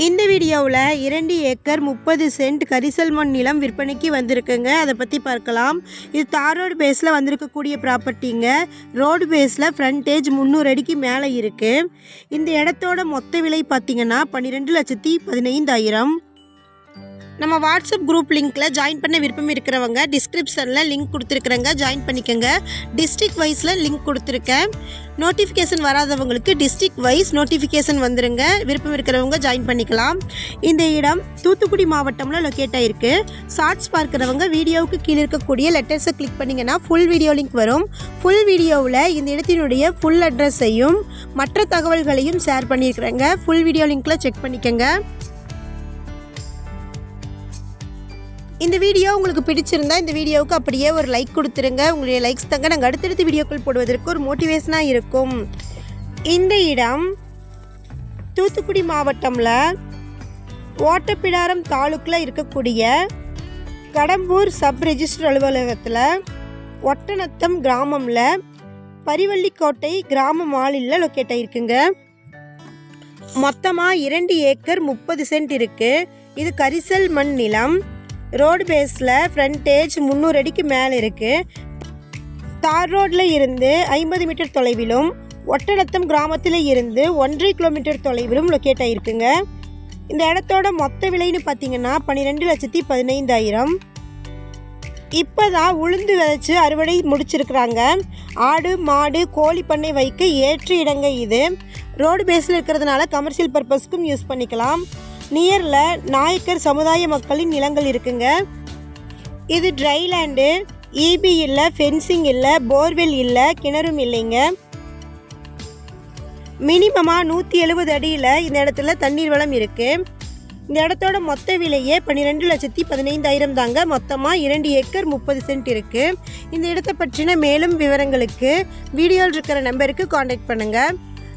இந்த வீடியோவில் இரண்டு ஏக்கர் முப்பது சென்ட் கரிசல் மண் நிலம் விற்பனைக்கு வந்திருக்குங்க. அதை பற்றி பார்க்கலாம். இது தார் ரோடு பேஸில் வந்திருக்கக்கூடிய ப்ராப்பர்ட்டிங்க ரோடு பேஸில் ஃப்ரண்டேஜ் முந்நூறு அடிக்கு மேலே இருக்குது இந்த இடத்தோட மொத்த விலை பார்த்தீங்கன்னா பன்னிரெண்டு லட்சத்தி பதினைந்தாயிரம். நம்ம வாட்ஸ்அப் குரூப் லிங்க்கில் ஜாயின் பண்ண விருப்பம் இருக்கிறவங்க டிஸ்கிரிப்ஷனில் லிங்க் கொடுத்துருக்குறேங்க ஜாயின் பண்ணிக்கோங்க. டிஸ்ட்ரிக்ட் வைஸில் லிங்க் கொடுத்துருக்கேன். நோட்டிஃபிகேஷன் வராதவங்களுக்கு டிஸ்ட்ரிக்ட் வைஸ் நோட்டிஃபிகேஷன் வந்துருங்க. விருப்பம் இருக்கிறவங்க ஜாயின் பண்ணிக்கலாம். இந்த இடம் தூத்துக்குடி மாவட்டமில் லொக்கேட் ஆகிருக்கு ஷார்ட்ஸ் பார்க்குறவங்க வீடியோவுக்கு கீழே இருக்கக்கூடிய லெட்டர்ஸை கிளிக் பண்ணிங்கன்னா ஃபுல் வீடியோ லிங்க் வரும். ஃபுல் வீடியோவில் இந்த இடத்தினுடைய ஃபுல் அட்ரஸையும் மற்ற தகவல்களையும் ஷேர் பண்ணியிருக்கிறேங்க. ஃபுல் வீடியோ லிங்க்கில் செக் பண்ணிக்கோங்க. இந்த வீடியோ உங்களுக்கு பிடிச்சிருந்தா இந்த வீடியோவுக்கு அப்படியே ஒரு லைக் கொடுத்துருங்க. உங்களுடைய லைக்ஸ் தாங்க. நாங்கள் அடுத்தடுத்து வீடியோக்கள் போடுவதற்கு ஒரு மோட்டிவேஷனாக இருக்கும். இந்த இடம் தூத்துக்குடி மாவட்டம்ல ஓட்டப்பிடாரம் தாலுக்கில் இருக்கக்கூடிய கடம்பூர் சப் ரெஜிஸ்டர் அலுவலகத்தில் ஒட்டநத்தம் கிராமம்ல பரிவள்ளிக்கோட்டை கிராம மாலில் லொக்கேட் ஆகிருக்குங்க மொத்தமாக இரண்டு ஏக்கர் முப்பது சென்ட் இருக்குது இது கரிசல் மண் நிலம். ரோடு பேஸில் ஃப்ரண்டேஜ் முந்நூறு அடிக்கு மேலே இருக்குது தார் ரோட்டில் இருந்து ஐம்பது மீட்டர் தொலைவிலும் ஒட்டநத்தம் கிராமத்தில் இருந்து ஒன்றரை கிலோமீட்டர் தொலைவிலும் லொக்கேட் ஆகிருக்குங்க இந்த இடத்தோட மொத்த விலைன்னு பார்த்தீங்கன்னா பன்னிரெண்டு லட்சத்தி பதினைந்தாயிரம். இப்போ தான் உளுந்து விதைச்சி அறுவடை முடிச்சிருக்கிறாங்க. ஆடு மாடு கோழி பண்ணை வைக்க ஏற்ற இடங்க இது. ரோடு பேஸில் இருக்கிறதுனால கமர்ஷியல் பர்பஸ்க்கும் யூஸ் பண்ணிக்கலாம். நியரில் நாயக்கர் சமுதாய மக்களின் நிலங்கள் இருக்குங்க. இது ட்ரை லேண்டு இபி இல்லை ஃபென்சிங் இல்லை போர்வெல் இல்லை கிணறும் இல்லைங்க. மினிமமாக நூற்றி எழுபது அடியில் இந்த இடத்துல தண்ணீர் வளம் இருக்குது இந்த இடத்தோட மொத்த விலையே பன்னிரெண்டு லட்சத்தி பதினைந்தாயிரம் தாங்க. மொத்தமாக இரண்டு ஏக்கர் முப்பது சென்ட் இருக்குது இந்த இடத்தை பற்றின மேலும் விவரங்களுக்கு வீடியோவில் இருக்கிற நம்பருக்கு காண்டாக்ட் பண்ணுங்கள்